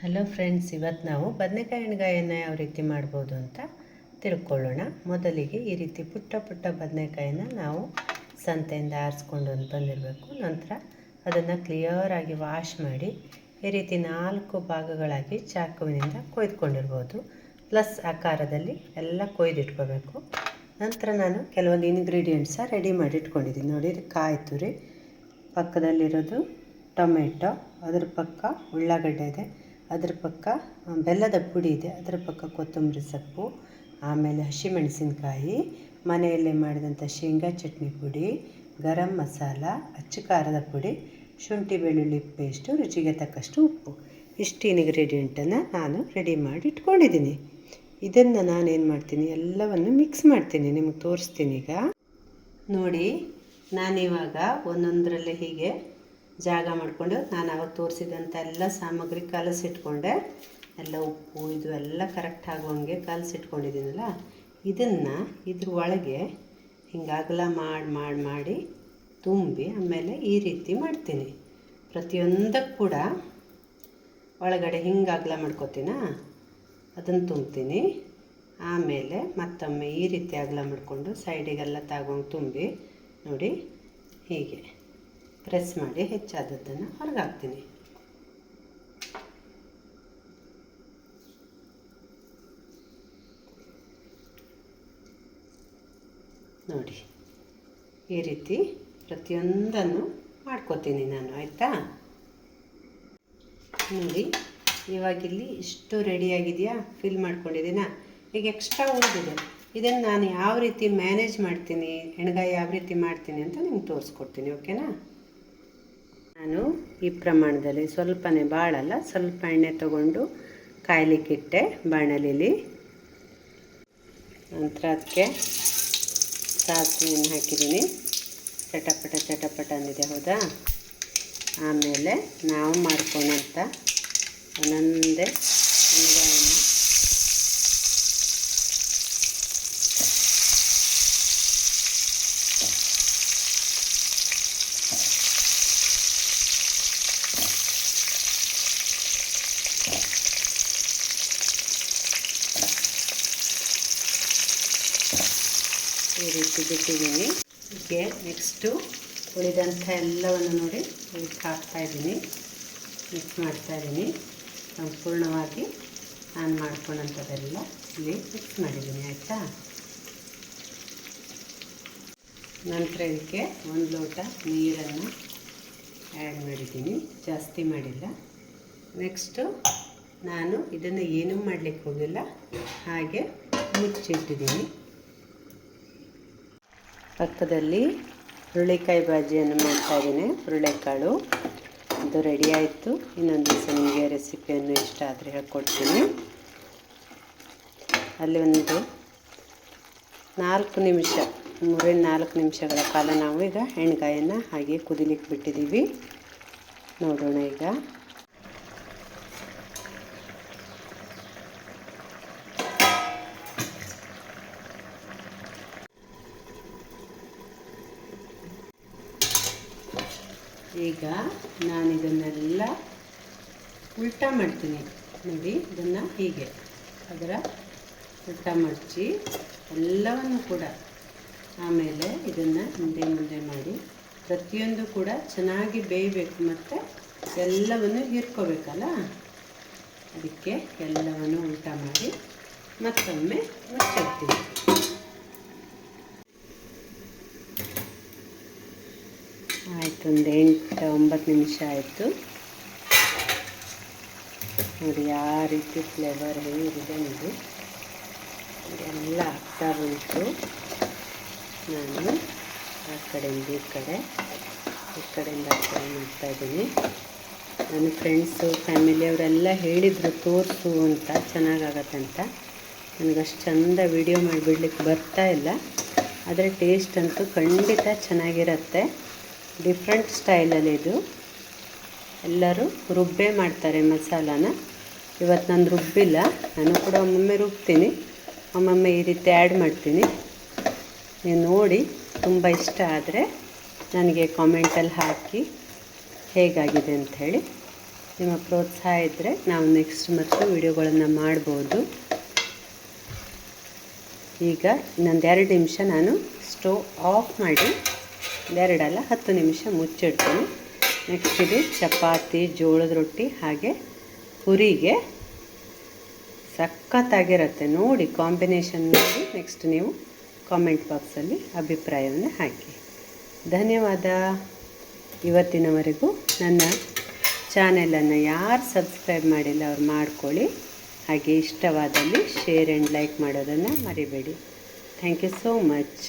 Hello friends ಇವತ್ತು ನಾವು ಬದನೆಕಾಯಿ ಎಣ್ಗಾಯನ್ನು ಯಾವ ರೀತಿ ಮಾಡ್ಬೋದು ಅಂತ ತಿಳ್ಕೊಳ್ಳೋಣ. ಮೊದಲಿಗೆ ಈ ರೀತಿ ಪುಟ್ಟ ಪುಟ್ಟ ಬದನೆಕಾಯಿನ ನಾವು ಸಂತೆಯಿಂದ ಆರಿಸ್ಕೊಂಡು ಬಂದಿರಬೇಕು. ನಂತರ ಅದನ್ನು ಕ್ಲಿಯರಾಗಿ ವಾಶ್ ಮಾಡಿ ಈ ರೀತಿ ನಾಲ್ಕು ಭಾಗಗಳಾಗಿ ಚಾಕುವಿನಿಂದ ಕೊಯ್ದುಕೊಂಡಿರ್ಬೋದು. ಪ್ಲಸ್ ಆಕಾರದಲ್ಲಿ ಎಲ್ಲ ಕೊಯ್ದಿಟ್ಕೋಬೇಕು. ನಂತರ ನಾನು ಕೆಲವೊಂದು ಇನ್ಗ್ರೀಡಿಯೆಂಟ್ಸ ರೆಡಿ ಮಾಡಿ ಇಟ್ಕೊಂಡಿದ್ದೀನಿ. ನೋಡಿ ಕಾಯಿ ತುರಿ ಪಕ್ಕದಲ್ಲಿರೋದು ಟೊಮೆಟೊ, ಅದ್ರ ಪಕ್ಕ ಉಳ್ಳಾಗಡ್ಡೆ ಇದೆ. ಅದ್ರ ಪಕ್ಕ ಬೆಲ್ಲದ ಪುಡಿ ಇದೆ. ಅದರ ಪಕ್ಕ ಕೊತ್ತಂಬರಿ ಸೊಪ್ಪು, ಆಮೇಲೆ ಹಸಿಮೆಣಸಿನಕಾಯಿ, ಮನೆಯಲ್ಲೇ ಮಾಡಿದಂಥ ಶೇಂಗಾ ಚಟ್ನಿ ಪುಡಿ, ಗರಂ ಮಸಾಲ, ಅಚ್ಚು ಖಾರದ ಪುಡಿ, ಶುಂಠಿ ಬೆಳ್ಳುಳ್ಳಿ ಪೇಸ್ಟು, ರುಚಿಗೆ ತಕ್ಕಷ್ಟು ಉಪ್ಪು. ಇಷ್ಟು ಇಂಗ್ರೀಡಿಯೆಂಟನ್ನು ನಾನು ರೆಡಿ ಮಾಡಿ ಇಟ್ಕೊಂಡಿದ್ದೀನಿ. ಇದನ್ನು ನಾನೇನು ಮಾಡ್ತೀನಿ? ಎಲ್ಲವನ್ನು ಮಿಕ್ಸ್ ಮಾಡ್ತೀನಿ. ನಿಮಗೆ ತೋರಿಸ್ತೀನಿ ಈಗ. ನೋಡಿ, ನಾನಿವಾಗ ಒಂದೊಂದರಲ್ಲಿ ಹೀಗೆ ಜಾಗ ಮಾಡಿಕೊಂಡು ನಾನು ಅವಾಗ ತೋರಿಸಿದಂಥ ಎಲ್ಲ ಸಾಮಗ್ರಿ ಕಲಸಿಟ್ಕೊಂಡೆ. ಎಲ್ಲ ಉಪ್ಪು, ಇದು ಎಲ್ಲ ಕರೆಕ್ಟ್ ಆಗುವಂಗೆ ಕಲಸಿಟ್ಕೊಂಡಿದ್ದೀನಲ್ಲ, ಇದನ್ನು ಇದ್ರ ಒಳಗೆ ಹಿಂಗೆ ಮಾಡಿ ಮಾಡಿ ಮಾಡಿ ತುಂಬಿ ಆಮೇಲೆ ಈ ರೀತಿ ಮಾಡ್ತೀನಿ. ಪ್ರತಿಯೊಂದಕ್ಕೆ ಕೂಡ ಒಳಗಡೆ ಹಿಂಗೆ ಅಗಲ ಮಾಡ್ಕೋತೀನ? ಅದನ್ನು ತುಂಬ್ತೀನಿ. ಆಮೇಲೆ ಮತ್ತೊಮ್ಮೆ ಈ ರೀತಿ ಅಗಲ ಮಾಡಿಕೊಂಡು ಸೈಡಿಗೆಲ್ಲ ತಗೊಂಡು ತುಂಬಿ ನೋಡಿ ಹೀಗೆ. ಪ್ರೆಸ್ ಮಾಡಿ ಹೆಚ್ಚಾದದ್ದನ್ನು ಹೊರಗಾಕ್ತೀನಿ. ನೋಡಿ, ಈ ರೀತಿ ಪ್ರತಿಯೊಂದನ್ನು ಮಾಡ್ಕೋತೀನಿ ನಾನು, ಆಯಿತಾ? ನೋಡಿ ಇವಾಗಿಲ್ಲಿ ಇಷ್ಟು ರೆಡಿಯಾಗಿದೆಯಾ ಫಿಲ್ ಮಾಡ್ಕೊಂಡಿದ್ದೀನಾ? ಈಗ ಎಕ್ಸ್ಟ್ರಾ ಉಳಿದಿದೆ. ಇದನ್ನು ನಾನು ಯಾವ ರೀತಿ ಮ್ಯಾನೇಜ್ ಮಾಡ್ತೀನಿ, ಎಣ್ಗಾಯಿ ಯಾವ ರೀತಿ ಮಾಡ್ತೀನಿ ಅಂತ ನಿಮ್ಗೆ ತೋರಿಸ್ಕೊಡ್ತೀನಿ ಓಕೆನಾ ನಾನು ಈ ಪ್ರಮಾಣದಲ್ಲಿ ಸ್ವಲ್ಪನೇ ಬಾಳಲ್ಲ, ಸ್ವಲ್ಪ ಎಣ್ಣೆ ತಗೊಂಡು ಕಾಯ್ಲಿಕ್ಕಿಟ್ಟೆ ಬಾಣಲಿಲಿ. ನಂತರ ಅದಕ್ಕೆ ಸಾಸಿವೆಯನ್ನು ಹಾಕಿದ್ದೀನಿ. ಚಟಪಟ ಚಟಪಟ ಅಂದಿದೆ, ಹೌದಾ? ಆಮೇಲೆ ನಾವು ಮಾಡ್ಕೊಂಡಂಥ ಒಂದೊಂದೇ ಈ ರೀತಿ ಬಿಟ್ಟಿದ್ದೀನಿ. ಹೀಗೆ ನೆಕ್ಸ್ಟು ಉಳಿದಂಥ ಎಲ್ಲವನ್ನು ನೋಡಿ ಹಾಕ್ತಾ ಇದ್ದೀನಿ. ಮಿಕ್ಸ್ ಮಾಡ್ತಾ ಇದ್ದೀನಿ. ಸಂಪೂರ್ಣವಾಗಿ ಆನ್ ಮಾಡ್ಕೊಂಡಂಥದ್ದೆಲ್ಲ ಇಲ್ಲಿ ಮಿಕ್ಸ್ ಮಾಡಿದ್ದೀನಿ, ಆಯಿತಾ? ನಂತರ ಇದಕ್ಕೆ ಒಂದು ಲೋಟ ನೀರನ್ನು ಆ್ಯಡ್ ಮಾಡಿದ್ದೀನಿ. ಜಾಸ್ತಿ ಮಾಡಿಲ್ಲ. ನೆಕ್ಸ್ಟು ನಾನು ಇದನ್ನು ಏನೂ ಮಾಡಲಿಕ್ಕೆ ಹೋಗಿಲ್ಲ. ಹಾಗೆ ಮುಚ್ಚಿಟ್ಟಿದ್ದೀನಿ. ಪಕ್ಕದಲ್ಲಿ ಹುರುಳಿಕಾಯಿ ಬಾಜಿಯನ್ನು ಮಾಡ್ತಾ ಇದ್ದೀನಿ. ಹುರುಳಿಕಾಳು. ಅದು ರೆಡಿ ಆಯಿತು. ಇನ್ನೊಂದು ದಿವಸ ನಿಮಗೆ ರೆಸಿಪಿಯನ್ನು ಇಷ್ಟ ಆದರೆ ಹೇಳ್ಕೊಡ್ತೀನಿ. ಅಲ್ಲಿ ಒಂದು ನಾಲ್ಕು ನಿಮಿಷ ಮೂರಿಂದ ನಾಲ್ಕು ನಿಮಿಷಗಳ ಕಾಲ ನಾವು ಈಗ ಎಣ್ಗಾಯನ್ನು ಹಾಗೆ ಕುದಿಲಿಕ್ಕೆ ಬಿಟ್ಟಿದ್ದೀವಿ. ನೋಡೋಣ ಈಗ. ಈಗ ನಾನು ಇದನ್ನೆಲ್ಲ ಉಲ್ಟಾ ಮಾಡ್ತೀನಿ. ನೋಡಿ, ಇದನ್ನು ಹೀಗೆ. ಅದರ ಉಲ್ಟಾ ಮಡಚಿ ಎಲ್ಲವನ್ನು ಕೂಡ ಆಮೇಲೆ ಇದನ್ನು ಮುಂದೆ ಮುಂದೆ ಮಾಡಿ, ಪ್ರತಿಯೊಂದು ಕೂಡ ಚೆನ್ನಾಗಿ ಬೇಯಬೇಕು ಮತ್ತು ಎಲ್ಲವನ್ನು ಹೀರ್ಕೋಬೇಕಲ್ಲ? ಅದಕ್ಕೆ ಎಲ್ಲವನ್ನು ಉಲ್ಟಾ ಮಾಡಿ ಮತ್ತೊಮ್ಮೆ ಮುಚ್ಚಿಡ್ತೀನಿ ಆಯಿತು, ಒಂದು ಎಂಟು, ಒಂಬತ್ತು ನಿಮಿಷ ಆಯಿತು. ನೋಡಿ ಯಾವ ರೀತಿ ಫ್ಲೇವರ್ ಹೇಗಿದೆ ನೋಡಿ. ಎಲ್ಲ ಹಾಕ್ತಾ ಬಂತು. ನಾನು ಆ ಕಡೆಯಿಂದ ಈ ಕಡೆ, ಈ ಕಡೆಯಿಂದ ಆ ಕಡೆ ಮಾಡ್ತಾಯಿದ್ದೀನಿ ನನ್ನ ಫ್ರೆಂಡ್ಸು ಫ್ಯಾಮಿಲಿಯವರೆಲ್ಲ ಹೇಳಿದರು, ತೋರಿಸು ಅಂತ, ಚೆನ್ನಾಗಾಗತ್ತೆ ಅಂತ. ನನಗಷ್ಟು ಚಂದ ವಿಡಿಯೋ ಮಾಡಿಬಿಡ್ಲಿಕ್ಕೆ ಬರ್ತಾ ಇಲ್ಲ. ಆದರೆ ಟೇಸ್ಟ್ ಅಂತೂ ಖಂಡಿತ ಚೆನ್ನಾಗಿರತ್ತೆ. ಡಿಫ್ರೆಂಟ್ ಸ್ಟೈಲಲ್ಲಿ ಇದು. ಎಲ್ಲರೂ ರುಬ್ಬೇ ಮಾಡ್ತಾರೆ ಮಸಾಲಾನ. ಇವತ್ತು ನಾನು ರುಬ್ಬಿಲ್ಲ, ನಾನು ಕೂಡ ಒಮ್ಮೊಮ್ಮೆ ರುಬ್ತೀನಿ. ಒಮ್ಮೊಮ್ಮೆ ಈ ರೀತಿ ಆ್ಯಡ್ ಮಾಡ್ತೀನಿ. ನೀವು ನೋಡಿ, ತುಂಬ ಇಷ್ಟ ಆದರೆ ನನಗೆ ಕಾಮೆಂಟಲ್ಲಿ ಹಾಕಿ ಹೇಗಾಗಿದೆ ಅಂಥೇಳಿ. ನಿಮ್ಮ ಪ್ರೋತ್ಸಾಹ ಇದ್ದರೆ ನಾವು ನೆಕ್ಸ್ಟ್ ಮತ್ತು ವಿಡಿಯೋಗಳನ್ನು ಮಾಡ್ಬೋದು. ಈಗ ಇನ್ನೊಂದು ಎರಡು ನಿಮಿಷ ನಾನು ಸ್ಟವ್ ಆಫ್ ಮಾಡಿ ಎರಡಲ್ಲ ಹತ್ತು ನಿಮಿಷ ಮುಚ್ಚಿಡ್ತೀನಿ. ನೆಕ್ಸ್ಟ್ ಇದು ಚಪಾತಿ, ಜೋಳದ ರೊಟ್ಟಿ ಹಾಗೆ ಹುರಿಗೆ ಸಖತ್ತಾಗಿರುತ್ತೆ. ನೋಡಿ ಕಾಂಬಿನೇಷನ್ ನೋಡಿ. ನೆಕ್ಸ್ಟ್ ನೀವು ಕಾಮೆಂಟ್ ಬಾಕ್ಸಲ್ಲಿ ಅಭಿಪ್ರಾಯವನ್ನು ಹಾಕಿ. ಧನ್ಯವಾದ. ಇವತ್ತಿನವರೆಗೂ ನನ್ನ ಚಾನೆಲನ್ನು ಯಾರು ಸಬ್ಸ್ಕ್ರೈಬ್ ಮಾಡಿಲ್ಲ ಅವ್ರು ಮಾಡ್ಕೊಳ್ಳಿ. ಹಾಗೆ ಇಷ್ಟವಾದಲ್ಲಿ ಶೇರ್ ಆ್ಯಂಡ್ ಲೈಕ್ ಮಾಡೋದನ್ನು ಮರಿಬೇಡಿ. Thank you so much